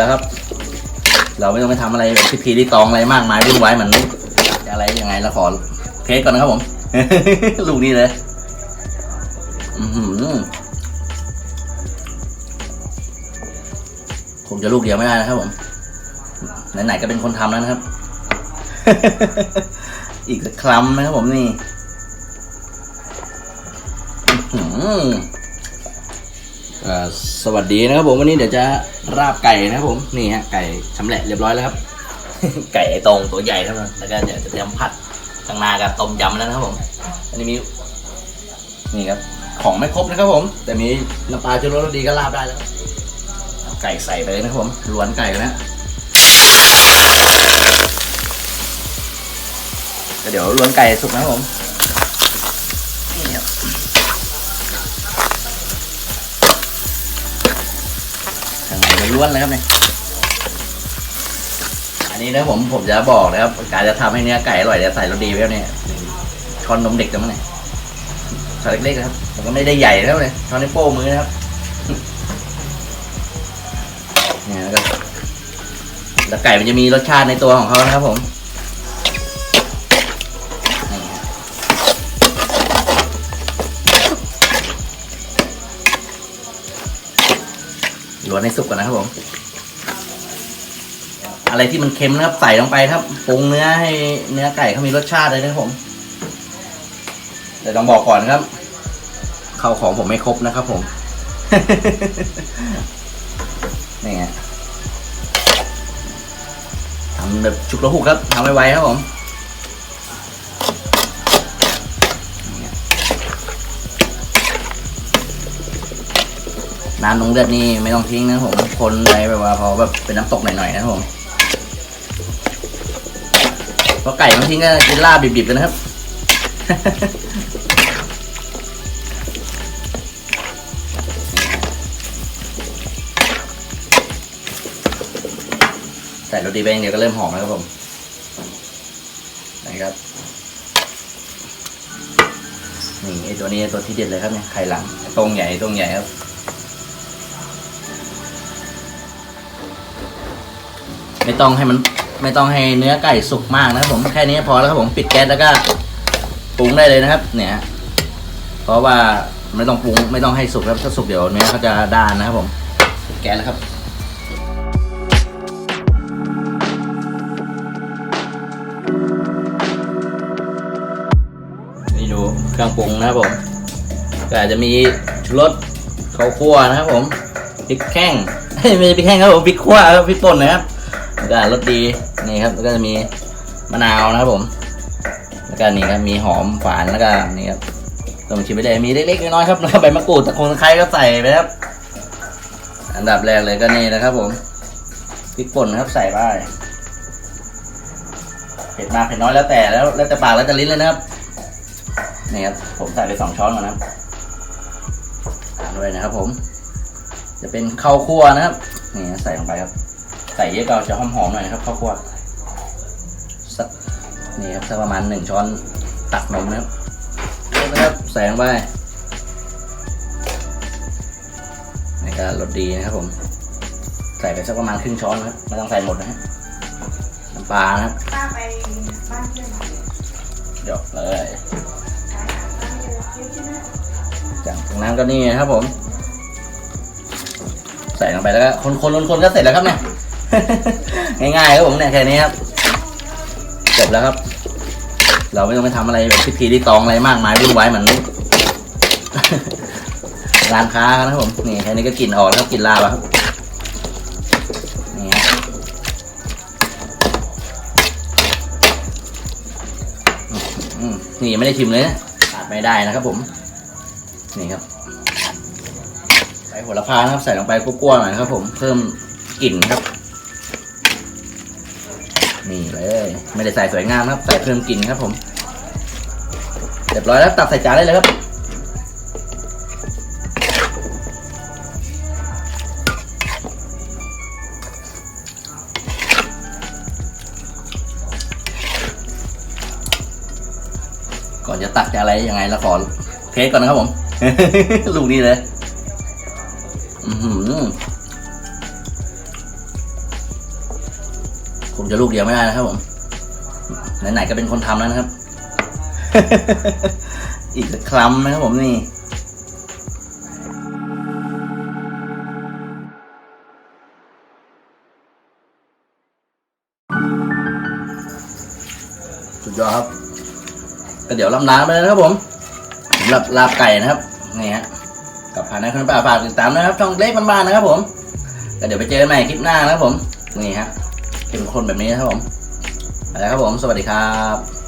แล้วครับ เราไม่ต้องไปทำอะไรแบบพิธีรีตองอะไรมากมายวุ่นวายเหมือนอะไรยังไงเราขอเทสก่อนนะครับผม ลูกนี้เลย อือหือผมจะลูกเดียวไม่ได้นะครับผม ไหนๆก็เป็นคนทำแล้วนะครับ อีกสักครั้งนะครับผมนี่ อื้อหืออ่า สวัสดีนะครับผมวันนี้เดี๋ยวจะราบไก่นะครับผมนี่ฮะไก่ชำแหละเรียบร้อยแล้วครับ ไก่ตรงตัวใหญ่ครับแล้วก็เดี๋ยวจะเตรียมผัดข้งนากับต้มยำแล้วนะครับผม อันนี้มีนี่ครับของไม่ครบนะครับผม แต่มีน้ำปลาชูรสดีก็ราบได้แล้วไก่ใส่ไปเลยนะครับผมล้วนไก่นะก็เดี๋ยวล้วนไก่สุกนะครับผม ล้วนเลยครับเนี่ยอันนี้นะผมผมจะบอกนะครับการจะทำให้เนื้อไก่อร่อยจะใส่รสดีไว้แล้วเนี่ยช้อนนมเด็กจังมั้งเนี่ยช้อนเล็กๆนะครับมันก็ไม่ได้ใหญ่แล้วเลยช้อนในโป้มือนะครับเนี่ยแล้วก็แล้วไก่มันจะมีรสชาติในตัวของเขานะครับผม ลวนให้สุกก่อนนะครับผม อะไรที่มันเค็มนะครับ ใส่ลงไปครับปรุงเนื้อให้เนื้อไก่เขามีรสชาติเลยนะครับผมแต่ต้องบอกก่อนครับเข้าของผมไม่ครบนะครับผมนี่ไงทำแบบฉุกระหุกครับทำไวๆครับผม น้ำลงเลือดนี่ไม่ต้องทิ้งนะผม คนไปแบบว่าพอแบบเป็นน้ำตกหน่อยๆนะผมเพราะไก่บางทีก็กินลาบดิบๆกันนะครับ ใส่โรตีไปอย่างเดียวก็เริ่มหอมแล้วครับผมนะครับนี่ไอตัวนี้ตัวที่เด็ดเลยครับเนี่ยไข่หลังตรงใหญ่ตรงใหญ่ครับ ไม่ต้องให้มันไม่ต้องให้เนื้อไก่สุกมากนะครับผมแค่นี้พอแล้วครับผมปิดแก๊สแล้วก็ปรุงได้เลยนะครับ เนี่ย เพราะว่าไม่ต้องปรุงไม่ต้องให้สุกครับถ้าสุกเดี๋ยวเนื้อเขาจะด้านนะครับผมปิดแก๊สแล้วครับนี่ดูเครื่องปรุงนะครับผมก็อาจจะมีชูรสข้าวคั่วนะครับผมพริกแข้งเอ้ยไม่ใช่พริกแข้งครับผมพริกขั่วครับพริกป่นนะครับ แล้วก็รสดีนี่ครับแล้วก็จะมีมะนาวนะครับผม แล้วก็นี่ครับมีหอมฝานแล้วก็นี่ครับต้องชิมไปเลยมีเล็กๆน้อยๆครับแล้วก็ใบมะกรูดตะคงตะไคร้ก็ใส่ไปครับ อันดับแรกเลยก็นี่นะครับผมพริกป่นนะครับใส่ไปเผ็ดมากเผ็ดน้อยแล้วแต่แล้วแล้วแต่ปากแล้วแต่ลิ้นเลยนะครับนี่ครับผมใส่ไปสองช้อนก่อนนะครับตามด้วยนะครับผม จะเป็นข้าวคั่วนะครับนี่ใส่ลงไปครับ ส่เยอะก็จะหอมๆหน่อยนะครับข้าวคั่วสักนี่ครับสักประมาณหนึ่งช้อนตักนมนะครับเยอะนะครับใส่ลงไปนี่ก็รสดีนะครับผม ใส่ไปสักประมาณครึ่งช้อนนะครับไม่ต้องใส่หมดนะฮะน้ำปลานะครับป้าไปบ้านเพื่อนมาเดี๋ยวเลยขายอาหารบ้านเพื่อนคิดใช่ไหมจากนั้นก็นี่นะครับผม ใส่ลงไปแล้วก็คนคนคนๆก็เสร็จแล้วครับเนี่ย ง่ายๆครับผมเนี่ยแค่นี้ครับจบแล้วครับ เราไม่ต้องไปทำอะไรแบบพิธีรีตองอะไรมากมายวุ่นวายเหมือนร้านค้านะครับผมนี่แค่นี้ก็กลิ่นออกแล้วครับกลิ่นลาบครับนี่ฮะนี่ไม่ได้ชิมเลยนะขาดไม่ได้นะครับผม นี่ครับใส่โหระพานะครับใส่ลงไปกลัวๆหน่อยครับผมเพิ่มกลิ่นครับ นี่เลย ไม่ได้ใส่สวยงามครับ ใส่เพิ่มกลิ่นครับผมเรียบร้อยแล้วตักใส่จานได้เลยครับก่อนจะตักจะอะไรยังไงเราขอเทสก่อนนะครับผม ลูกนี้เลย อือหือ คงจะลูกเดียวไม่ได้นะครับผม ไหนๆก็เป็นคนทำแล้วนะครับ อีกสักครั้งนะครับผมนี่สุดยอดครับก็เดี๋ยวลำลาไปเลยนะครับผมสำหรับลาบไก่นะครับนี่ฮะกับผ่านในคนป่าฝากติดตามนะครับช่องเล็กบ้านๆนะครับผมก็เดี๋ยวไปเจอกันใหม่คลิปหน้านะครับผมนี่ฮะ เป็นคนแบบนี้นะครับผมอะไรครับผม สวัสดีครับ